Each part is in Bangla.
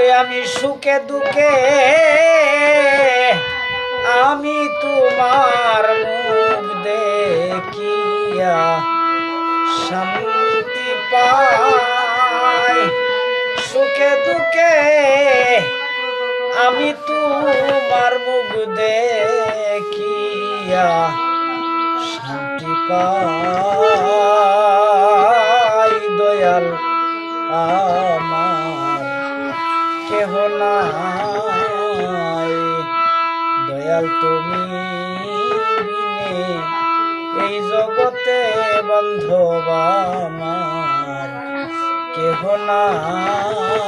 ওরে আমি সুখে দুঃখে, আমি তোমার মুখ দেখিয়া শান্তি পাই। সুখে দুঃখে, আমি তোমার মুখ দেখিয়া শান্তি পাই। দয়াল আমার। কেহ নাই। দয়াল তুমি এই জগতে বন্ধব আমার। কেহ নাই।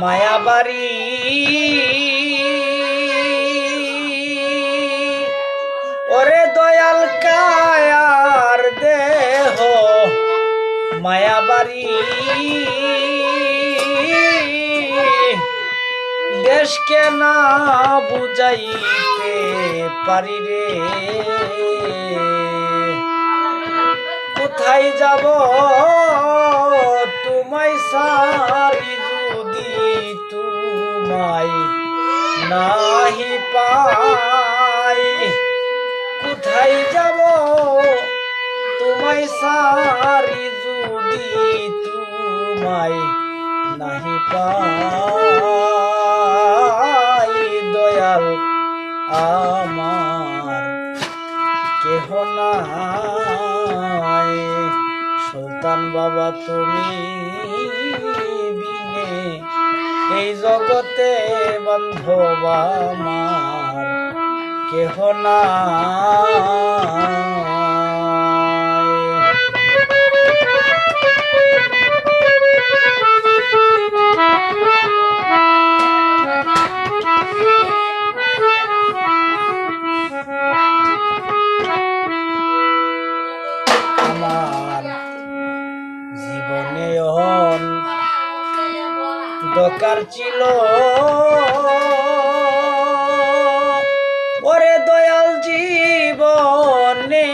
মায়াবাড়ি। ওরে দয়াল কায়ার দেহ মায়াবাড়ি। দেশকে না বুঝাইতে পারি রে। কোথায় যাব? সারি যদি তোমায় নাহি পাই। কোথায় যাব? তোমায় সারি যদি তোমায় নাহি পাই। দয়াল আমার, কেহ নাই। সুলতান বাবা তুমি এই জগতে বান্ধব আমার কেহ নাই। দরকার ছিল। ওরে দয়াল জীবনে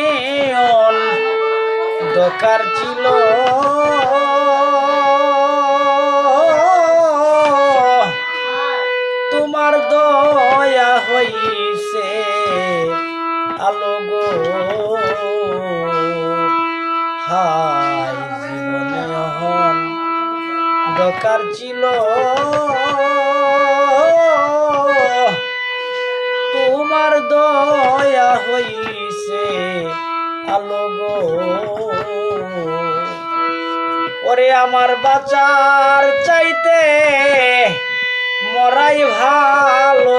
দরকার ছিল। তোমার দয়া হইছে আলো গো। হাই জীবনে হন দরকার ছিল। তোমার দয়া হইছে আলো গো। ওরে আমার বাঁচার চাইতে মরাই ভালো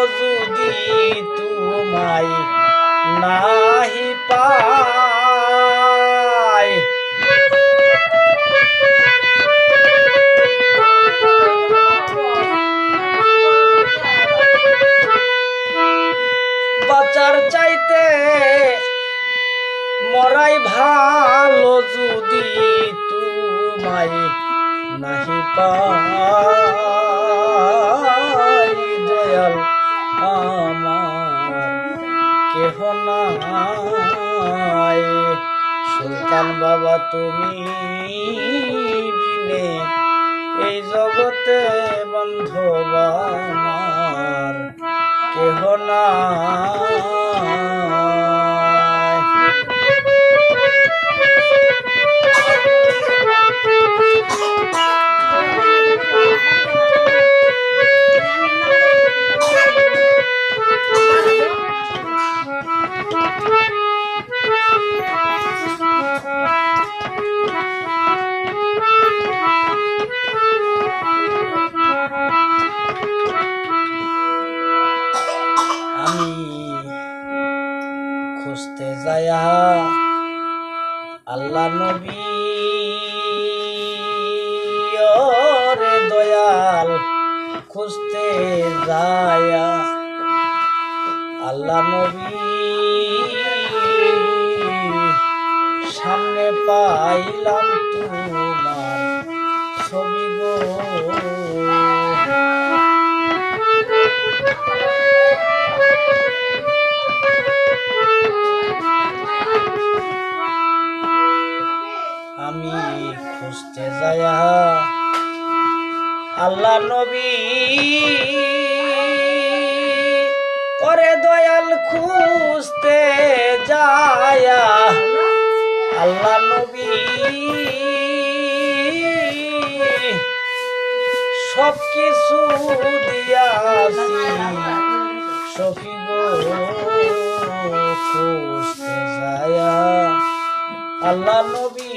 যদি তোমায় নাহি পাই দয়াল আমার, কেহ নাই। সুলতান বাবা, তুমি বিনে এই জগতে বন্ধব আমার কেহ নাই। খুঁজতে যায়া আল্লাহ নবী সামনে পাইলাম তোমার ছবি গো। আমি খুঁজতে যায়া আল্লাহ নবী করে দয়াল খুঁজতে যায়া আল্লাহ নবী সব কিছু দিয়াছি সখী গো খুঁজতে আল্লাহ নবী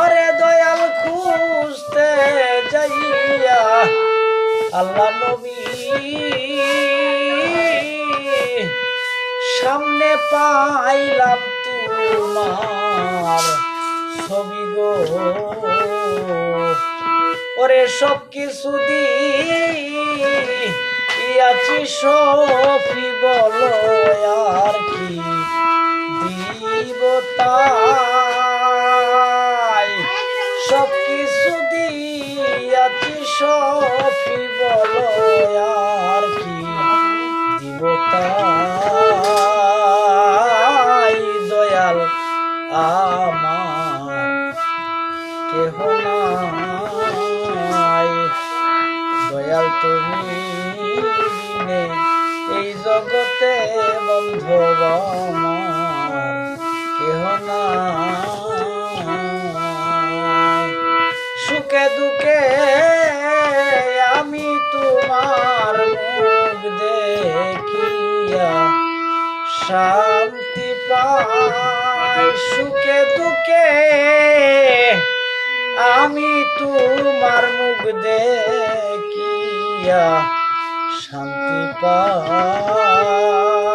ওরে দয়াল খুঁজতে যাইয়া আল্লাহ নবী সামনে পাইলাম তোমার ছবি গো। ওরে সব কিছু দিয়াছি সফি বলো। জগতে বন্ধু কেহ নাই। সুখে দুঃখে আমি তোমার মুখ দেখিয়া শান্তি পাই। সুখে দুঃখে আমি তোমার মুখ দেখিয়া শান্তি পাই